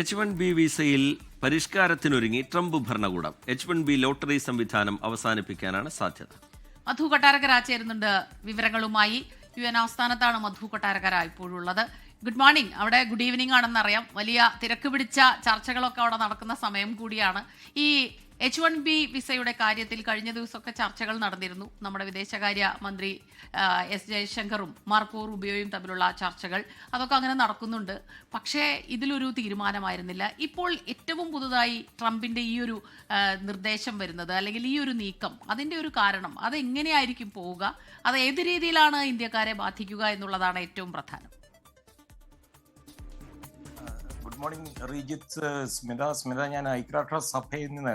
H one B വിസയിൽ പരിഷ്കാരത്തിനൊരുങ്ങി Trump ഭരണകൂടം. എച്ച് വൺ ബി ലോട്ടറി സംവിധാനം അവസാനിപ്പിക്കാനാണ് സാധ്യത. മധു കൊട്ടാരക്കര ചേരുന്നുണ്ട് വിവരങ്ങളുമായി യു എൻ ആസ്ഥാനത്താണ് മധു കൊട്ടാരക്കര ഇപ്പോഴുള്ളത്. ഗുഡ് മോർണിംഗ് അവിടെ ഗുഡ് ഈവനിങ് ആണെന്നറിയാം. വലിയ തിരക്ക് പിടിച്ച ചർച്ചകളൊക്കെ അവിടെ നടക്കുന്ന സമയം കൂടിയാണ്. ഈ എച്ച് വൺ ബി വിസയുടെ കാര്യത്തിൽ കഴിഞ്ഞ ദിവസമൊക്കെ ചർച്ചകൾ നടന്നിരുന്നു. നമ്മുടെ വിദേശകാര്യ മന്ത്രി എസ് ജയശങ്കറും മാർക്കോ റുബിയോയും തമ്മിലുള്ള ചർച്ചകൾ അതൊക്കെ അങ്ങനെ നടക്കുന്നുണ്ട്. പക്ഷേ ഇതിലൊരു തീരുമാനമായിരുന്നില്ല. ഇപ്പോൾ ഏറ്റവും പുതുതായി ട്രംപിന്റെ ഈ ഒരു നിർദ്ദേശം വരുന്നത് അല്ലെങ്കിൽ ഈ ഒരു നീക്കം അതിന്റെ ഒരു കാരണം അത് എങ്ങനെയായിരിക്കും പോവുക? അത് ഏത് രീതിയിലാണ് ഇന്ത്യക്കാരെ ബാധിക്കുക എന്നുള്ളതാണ് ഏറ്റവും പ്രധാനം. ഗുഡ് മോർണിംഗ് റീജിത്ത് സ്മിത സ്മിത ഞാൻ ഐക്യരാഷ്ട്ര സഭയിൽ നിന്ന്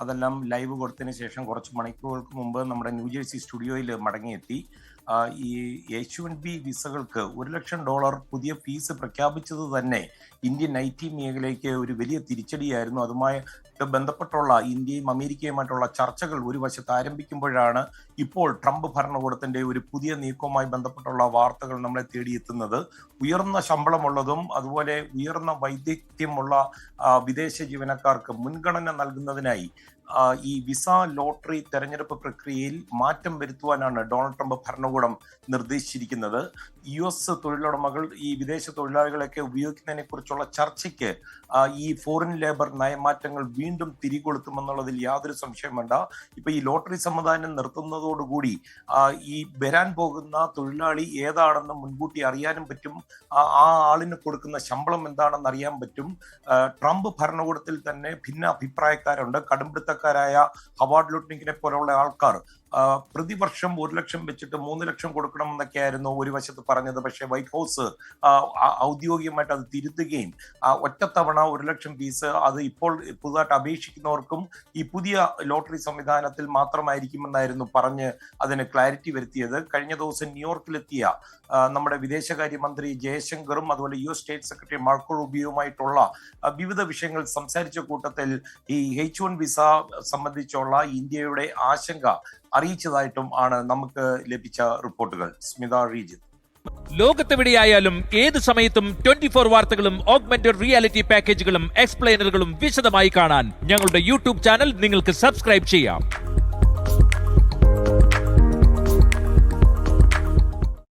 അതെല്ലാം ലൈവ് കൊടുത്തതിന് ശേഷം കുറച്ച് മണിക്കൂറുകൾക്ക് മുമ്പ് നമ്മുടെ ന്യൂജേഴ്സി സ്റ്റുഡിയോയിൽ മടങ്ങിയെത്തി. ഈ എച്ച് വൺ ബി വിസകൾക്ക് ഒരു ലക്ഷം ഡോളർ പുതിയ ഫീസ് പ്രഖ്യാപിച്ചത് തന്നെ ഇന്ത്യൻ ഐ ടി മേഖലയ്ക്ക് ഒരു വലിയ തിരിച്ചടിയായിരുന്നു. അതുമായി ബന്ധപ്പെട്ടുള്ള ഇന്ത്യയും അമേരിക്കയുമായിട്ടുള്ള ചർച്ചകൾ ഒരു വശത്ത് ആരംഭിക്കുമ്പോഴാണ് ഇപ്പോൾ ട്രംപ് ഭരണകൂടത്തിന്റെ ഒരു പുതിയ നീക്കവുമായി ബന്ധപ്പെട്ടുള്ള വാർത്തകൾ നമ്മളെ തേടിയെത്തുന്നത്. ഉയർന്ന ശമ്പളമുള്ളതും അതുപോലെ ഉയർന്ന വൈദഗ്ധ്യമുള്ള വിദേശ ജീവനക്കാർക്ക് മുൻഗണന നൽകുന്നതിനായി ഈ വിസ ലോട്ടറി തെരഞ്ഞെടുപ്പ് പ്രക്രിയയിൽ മാറ്റം വരുത്തുവാനാണ് ഡൊണാൾഡ് ട്രംപ് ഭരണകൂടം നിർദ്ദേശിച്ചിരിക്കുന്നത്. യു എസ് തൊഴിലുടമകൾ ഈ വിദേശ തൊഴിലാളികളെയൊക്കെ ഉപയോഗിക്കുന്നതിനെ കുറിച്ചുള്ള ചർച്ചയ്ക്ക് ഈ ഫോറിൻ ലേബർ നയമാറ്റങ്ങൾ വീണ്ടും തിരികൊളുത്തുമെന്നുള്ളതിൽ യാതൊരു സംശയം വേണ്ട. ഇപ്പൊ ഈ ലോട്ടറി സംവിധാനം നിർത്തുന്നതോടുകൂടി ഈ വരാൻ പോകുന്ന തൊഴിലാളി ഏതാണെന്ന് മുൻകൂട്ടി അറിയാനും പറ്റും. ആ ആളിന് കൊടുക്കുന്ന ശമ്പളം എന്താണെന്ന് അറിയാൻ പറ്റും. ട്രംപ് ഭരണകൂടത്തിൽ തന്നെ ഭിന്ന അഭിപ്രായക്കാരുണ്ട് കടുംപിടുത്തക്കാരായ ഹവാർഡ് ലുട്നിക്കിനെ പോലുള്ള ആൾക്കാർ പ്രതിവർഷം ഒരു ലക്ഷം വെച്ചിട്ട് മൂന്ന് ലക്ഷം കൊടുക്കണം എന്നൊക്കെയായിരുന്നു ഒരു വശത്ത് പറഞ്ഞത്. പക്ഷേ വൈറ്റ് ഹൗസ് ഔദ്യോഗികമായിട്ട് അത് തിരുത്തുകയും ഒറ്റത്തവണ ഒരു ലക്ഷം ഫീസ് അത് ഇപ്പോൾ പുതുതായിട്ട് അപേക്ഷിക്കുന്നവർക്കും ഈ പുതിയ ലോട്ടറി സംവിധാനത്തിൽ മാത്രമായിരിക്കുമെന്നായിരുന്നു പറഞ്ഞ് അതിന് ക്ലാരിറ്റി വരുത്തിയത്. കഴിഞ്ഞ ദിവസം ന്യൂയോർക്കിലെത്തിയ നമ്മുടെ വിദേശകാര്യമന്ത്രി ജയശങ്കറും അതുപോലെ U S state secretary Marco റൂബിയുമായിട്ടുള്ള വിവിധ വിഷയങ്ങൾ സംസാരിച്ച കൂട്ടത്തിൽ ഈ എച്ച് വൺ വിസ സംബന്ധിച്ചുള്ള ഇന്ത്യയുടെ ആശങ്ക അറിയിച്ചതായിട്ടും ആണ് നമുക്ക് ലഭിച്ച റിപ്പോർട്ടുകൾ. സ്മിത റീജിത്ത് ലോകത്തെവിടെയായാലും ഏത് സമയത്തും ട്വന്റി ഫോർ വാർത്തകളും ഓഗ്മെന്റഡ് റിയാലിറ്റി പാക്കേജുകളും എക്സ്പ്ലെയിനറുകളും വിശദമായി കാണാൻ ഞങ്ങളുടെ യൂട്യൂബ് ചാനൽ നിങ്ങൾക്ക് സബ്സ്ക്രൈബ് ചെയ്യാം.